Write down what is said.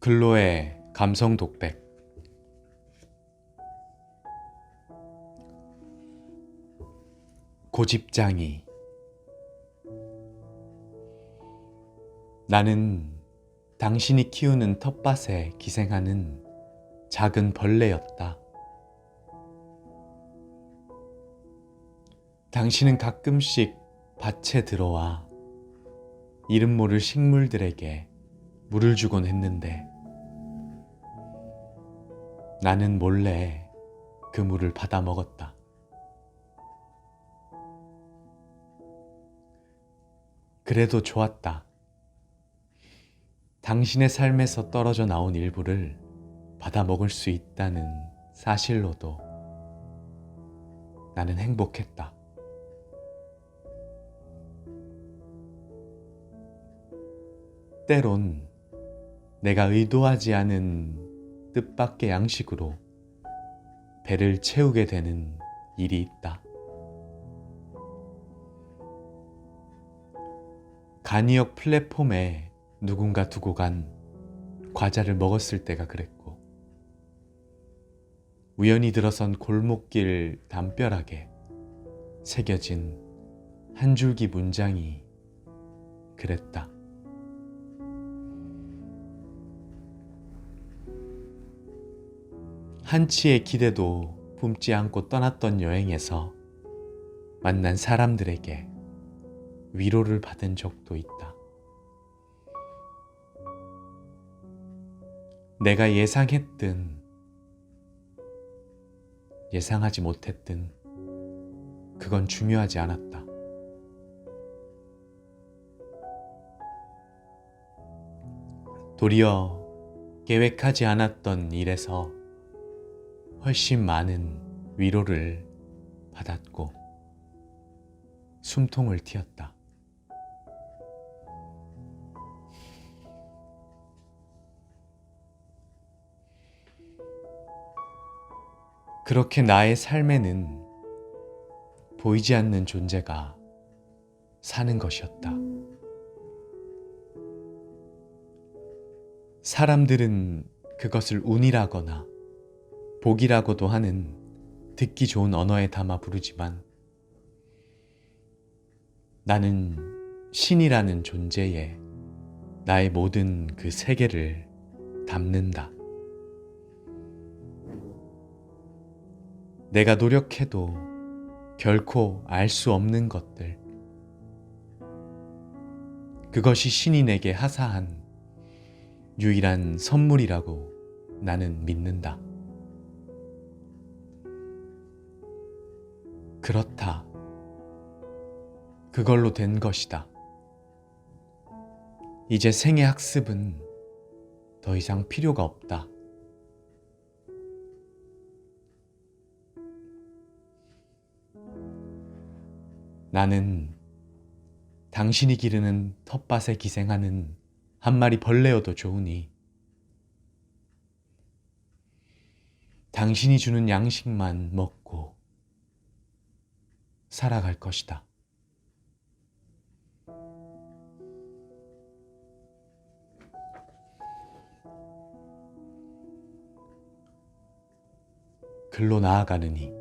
근로의 감성 독백 고집장이 나는 당신이 키우는 텃밭에 기생하는 작은 벌레였다. 당신은 가끔씩 밭에 들어와 이름 모를 식물들에게 물을 주곤 했는데 나는 몰래 그 물을 받아 먹었다. 그래도 좋았다. 당신의 삶에서 떨어져 나온 일부를 받아 먹을 수 있다는 사실로도 나는 행복했다. 때론 내가 의도하지 않은 뜻밖의 양식으로 배를 채우게 되는 일이 있다. 간이역 플랫폼에 누군가 두고 간 과자를 먹었을 때가 그랬고, 우연히 들어선 골목길 담벼락에 새겨진 한 줄기 문장이 그랬다. 한치의 기대도 품지 않고 떠났던 여행에서 만난 사람들에게 위로를 받은 적도 있다. 내가 예상했든 예상하지 못했든 그건 중요하지 않았다. 도리어 계획하지 않았던 일에서 훨씬 많은 위로를 받았고 숨통을 틔었다. 그렇게 나의 삶에는 보이지 않는 존재가 사는 것이었다. 사람들은 그것을 운이라거나 복이라고도 하는 듣기 좋은 언어에 담아 부르지만 나는 신이라는 존재에 나의 모든 그 세계를 담는다. 내가 노력해도 결코 알 수 없는 것들. 그것이 신이 내게 하사한 유일한 선물이라고 나는 믿는다. 그렇다. 그걸로 된 것이다. 이제 생애 학습은 더 이상 필요가 없다. 나는 당신이 기르는 텃밭에 기생하는 한 마리 벌레여도 좋으니 당신이 주는 양식만 먹고 살아갈 것이다. 글로 나아가느니